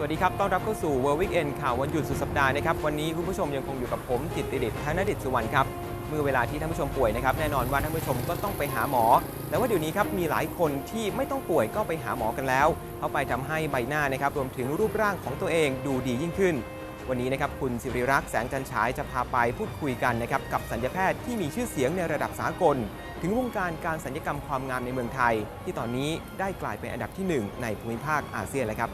สวัสดีครับ ต้อนรับเข้าสู่ World Weekend ข่าววันหยุดสุดสัปดาห์นะครับ วันนี้คุณผู้ชมยังคงอยู่กับผมกิตติเดชธนดิตสุวรรณครับ เมื่อเวลาที่ท่านผู้ชมป่วยนะครับ แน่นอนว่าท่านผู้ชมก็ต้องไปหาหมอ แต่ว่าเดี๋ยวนี้ครับ มีหลายคนที่ไม่ต้องป่วยก็ไปหาหมอกันแล้ว เข้าไปทำให้ใบหน้านะครับ รวมถึงรูปร่างของตัวเองดูดียิ่งขึ้น วันนี้นะครับ คุณสิริรักษ์แสงจันฉายจะพาไปพูดคุยกันนะครับ กับสัญญแพทย์ที่มีชื่อเสียงในระดับสากล ถึงวงการการสัญญกรรมความงามในเมืองไทย ที่ตอนนี้ได้กลายเป็นอันดับที่หนึ่งในภูมิภาคอาเซียนแล้วครับ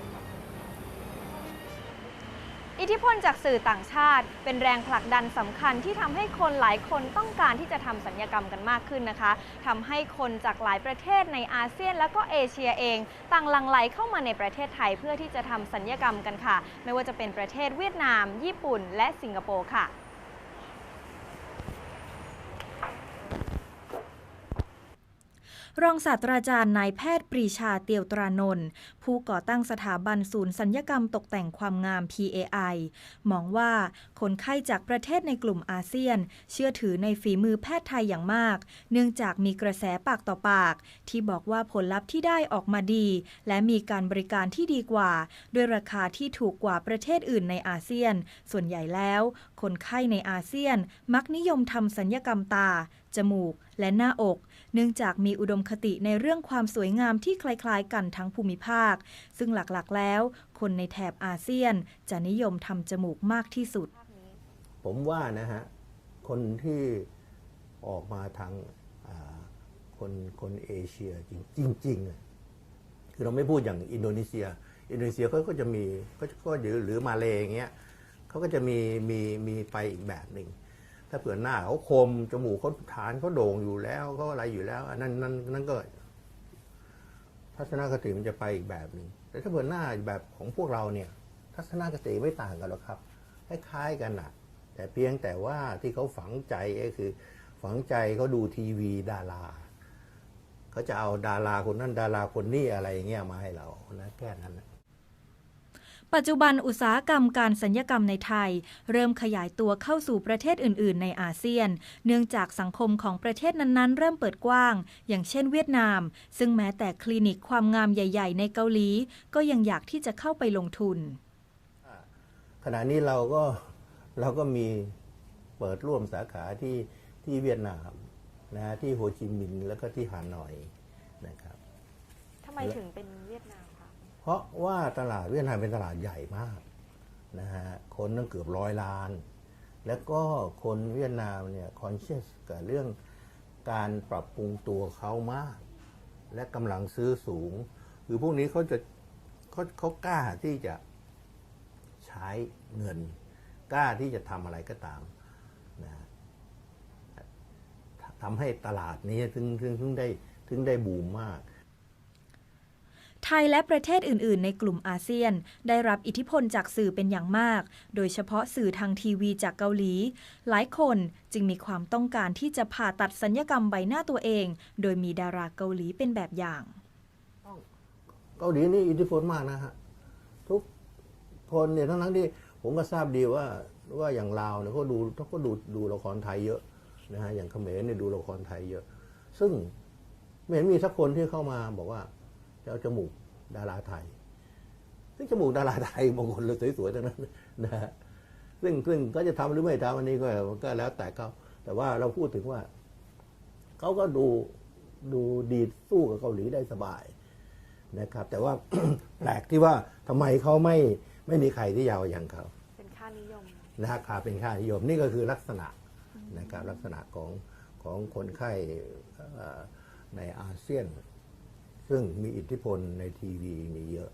อิทธิพลจากสื่อต่างชาติ เป็นแรงผลักดันสำคัญที่ทำให้คนหลายคนต้องการที่จะทำสัญญกรรมกันมากขึ้นนะคะทำให้คนจากหลายประเทศในอาเซียน และก็เอเชียเองต่างหลังไหลเข้ามาในประเทศไทยเพื่อที่จะทำสัญญกรรมกันค่ะ ไม่ว่าจะเป็นประเทศเวียดนาม ญี่ปุ่น และสิงคโปร์ค่ะ รองศาสตราจารย์นายแพทย์ปรีชาเตียวตรานนท์ผู้ก่อตั้งสถาบันศูนย์สัญญกรรมตกแต่งความงาม PAI มองว่าคนไข้จากประเทศในกลุ่มอาเซียน เชื่อถือในฝีมือแพทย์ไทยอย่างมาก เนื่องจากมีกระแสปากต่อปาก ที่บอกว่าผลลัพธ์ที่ได้ออกมาดี และมีการบริการที่ดีกว่า ด้วยราคาที่ถูกกว่าประเทศอื่นในอาเซียน ส่วนใหญ่แล้ว คนไข้ในอาเซียนมักนิยมทำสัญญกรรมตา จมูก และหน้าอก เนื่องจากมีอุดมคติในเรื่องความสวยงามที่คล้ายๆ กันทั้งภูมิภาค ซึ่งหลักๆแล้ว คนในแถบอาเซียนจะนิยมทำจมูกมากที่สุด ผมว่านะฮะ คนที่ออกมาทางคนคนเอเชียจริงจริงๆคือเราไม่พูดอย่างอินโดนีเซีย อินโดนีเซียเขาก็จะมีก็ก็หรือหรือมาเลอย่างเงี้ยเขาก็จะมีมีมีไปอีกแบบหนึ่ง ถ้าเผื่อหน้าเขาคมจมูกเขาฐานเขาโด่งอยู่แล้วเขาอะไรอยู่แล้วอันนั้นนั่นนั่นก็ทัศนคติมันจะไปอีกแบบหนึ่งแต่ถ้าเผื่อหน้าแบบของพวกเราเนี่ย ทัศนคติไม่ต่างกันหรอกครับคล้ายๆกันนะแต่เพียงแต่ว่าที่เขาฝังใจก็คือ ฝังใจเขาดูทีวีดาราเขาจะเอาดาราคนนั้นดาราคนนี้อะไรอย่างเงี้ยมาให้เรานะแค่นั้นนะ ปัจจุบันอุตสาหกรรมการสัญญกรรมในไทย เริ่มขยายตัวเข้าสู่ประเทศอื่น ๆ ในอาเซียน เนื่องจากสังคมของประเทศนั้น ๆ เริ่มเปิดกว้าง อย่างเช่นเวียดนาม ซึ่งแม้แต่คลินิกความงามใหญ่ ๆ ในเกาหลี ก็ยังอยากที่จะเข้าไปลงทุน ขณะนี้เราก็เราก็มีเปิดร่วมสาขาที่ที่เวียดนามนะที่โฮจิมินห์แล้วก็ที่ฮานอยนะครับทำไมถึงเป็นเวียดนามคะ เพราะว่าตลาดเวียดนามเป็นตลาดใหญ่มากนะฮะคนตั้งเกือบร้อยล้าน แล้วก็คนเวียดนามเนี่ยคอนเชียสกับเรื่องการปรับปรุงตัวเขามาก และกำลังซื้อสูง คือพวกนี้เขาจะเขาเขากล้าที่จะใช้เงิน กล้าที่จะทำอะไรก็ตามนะฮะทำให้ตลาดนี้ถึงถึงถึงได้ถึงได้บูมมาก ไทยและประเทศอื่น ๆ ในกลุ่มอาเซียน ได้รับอิทธิพลจากสื่อเป็นอย่างมาก โดยเฉพาะสื่อทางทีวีจากเกาหลี หลายคนจึงมีความต้องการที่จะผ่าตัดสัญญกรรมใบหน้าตัวเอง โดยมีดาราเกาหลีเป็นแบบอย่าง เกาหลีนี่อิทธิพลมากนะฮะ ทุกคนเนี่ยทั้งทั้งๆที่ผมก็ทราบดีว่าว่าอย่างลาวเนี่ยเขาดูเขาก็ดูดูละครไทยเยอะนะฮะอย่างเขมรเนี่ยดูละครไทยเยอะ ซึ่งไม่เห็นมีสักคนที่เข้ามาบอกว่า จะเอาจมูกดาราไทย ซึ่งจมูกดาราไทยบางคนเลยสวยๆทั้งนั้นนะฮะซึ่งซึ่งก็จะทำหรือไม่ทำอันนี้ก็ก็แล้วแต่เขาแต่ว่าเราพูดถึงว่าเขาก็ดูดูดีสู้กับเกาหลีได้สบายนะครับ แต่ว่าแปลกที่ว่าทำไมเขาไม่ไม่มีใครที่ยาวอย่างเขาเป็นค่านิยมราคาเป็นค่านิยมนี่ก็คือลักษณะนะครับลักษณะของของคนไข้เอ่อในอาเซียน ซึ่งมีอิทธิพลในทีวีมีเยอะ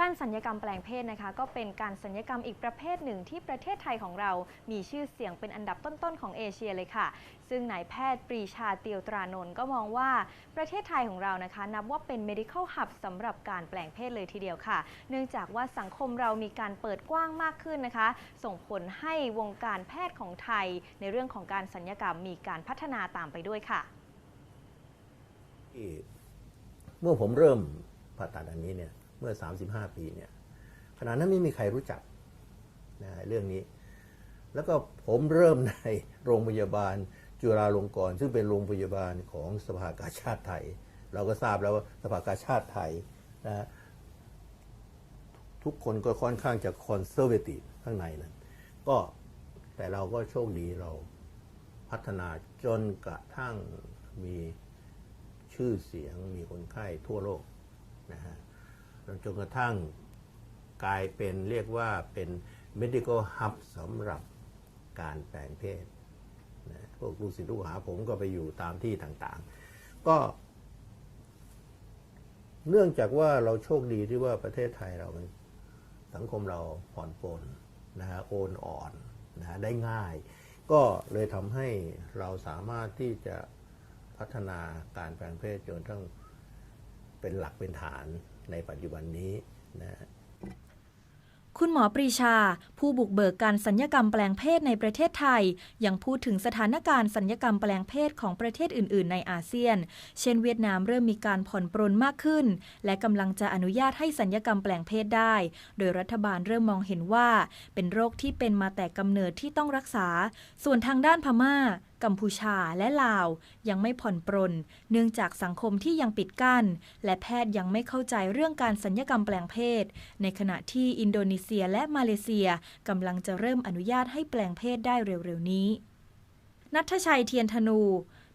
การสัญญกรรมแปลงเพศนะคะ ก็เป็นการสัญญกรรมอีกประเภทหนึ่งที่ประเทศไทยของเรา มีชื่อเสียงเป็นอันดับต้นๆของเอเชียเลยค่ะ ซึ่งนายแพทย์ปรีชาเตียวตรานนท์ก็มองว่าประเทศไทยของเรานะคะ นับว่าเป็น medical hub สำหรับการแปลงเพศเลยทีเดียวค่ะ เนื่องจากว่าสังคมเรามีการเปิดกว้างมากขึ้นนะคะ ส่งผลให้วงการแพทย์ของไทย ในเรื่องของการสัญญกรรมมีการพัฒนาตามไปด้วยค่ะ ที่เมื่อผมเริ่มผ่าตัดอันนี้เนี่ยเมื่อ 35 ปีเนี่ยขณะนั้นไม่มีใครรู้จักนะเรื่องนี้ แล้วก็ผมเริ่มในโรงพยาบาลจุฬาลงกรณ์ซึ่งเป็นโรงพยาบาลของสภากาชาติไทย เราก็ทราบแล้วว่าสภากาชาติไทยนะทุกคนก็ค่อนข้างจะคอนเซอร์เวทีฟข้างในนั้นก็แต่เราก็โชคดีเราพัฒนาจนกระทั่งมี ชื่อเสียงมีคนไข้ทั่วโลกนะฮะจนกระทั่งกลายเป็นเรียกว่าเป็น medical hub สำหรับการแปลงเพศนะพวกลูกศิษย์ลูกหาผมก็ไปอยู่ตามที่ต่างๆ ก็ เนื่องจากว่าเราโชคดีที่ว่าประเทศไทยเรามันสังคมเราผ่อนปลนนะฮะโอนอ่อนนะฮะได้ง่าย ก็เลยทำให้เราสามารถที่จะ พัฒนาการแปลงเพศจนต้องเป็นหลักเป็นฐานในปัจจุบันนี้นะคุณหมอปรีชา ผู้บุกเบิกการสัญญกรรมแปลงเพศในประเทศไทย ยังพูดถึงสถานการณ์สัญญกรรมแปลงเพศของประเทศอื่น ๆ ในอาเซียน เช่น เวียดนามเริ่มมีการผ่อนปรนมากขึ้น และกำลังจะอนุญาตให้สัญญกรรมแปลงเพศได้ โดยรัฐบาลเริ่มมองเห็นว่า เป็นโรคที่เป็นมาแต่กำเนิดที่ต้องรักษา ส่วนทางด้านพม่ากัมพูชาและลาว ยังไม่ผ่อนปรน เนื่องจากสังคมที่ยังปิดกั้น และแพทย์ยังไม่เข้าใจเรื่องการสัญญกรรมแปลงเพศ ในขณะที่อินโดนีเซียและมาเลเซียกำลังจะเริ่มอนุญาตให้แปลงเพศได้เร็วๆนี้ นัทชัยเทียนธนู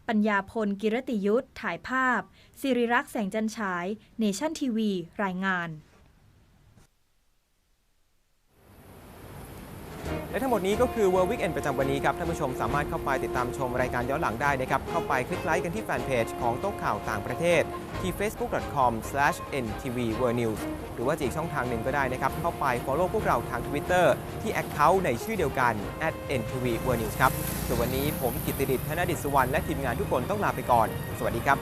ปัญญาพลกิรติยุทธถ่ายภาพ สิริรักษ์แสงจันฉาย เนชั่นทีวี รายงาน และทั้งหมดนี้ก็คือ World Weekend ประจำวันนี้ครับท่านผู้ชมสามารถเข้าไปติดตามชมรายการย้อนหลังได้นะครับ เข้าไปคลิกไลค์กันที่แฟนเพจของโต๊ะข่าวต่างประเทศที่ facebook.com/ntvworldnews หรือว่าจะอีกช่องทางหนึ่งก็ได้นะครับ เข้าไป follow พวกเราทาง Twitter ที่ account ในชื่อเดียวกัน @ntvworldnews ครับส่วนวันนี้ผมกิตติดิษฐ์ธนดิษฐ์สุวรรณและทีมงานทุกคนต้องลาไปก่อน สวัสดีครับ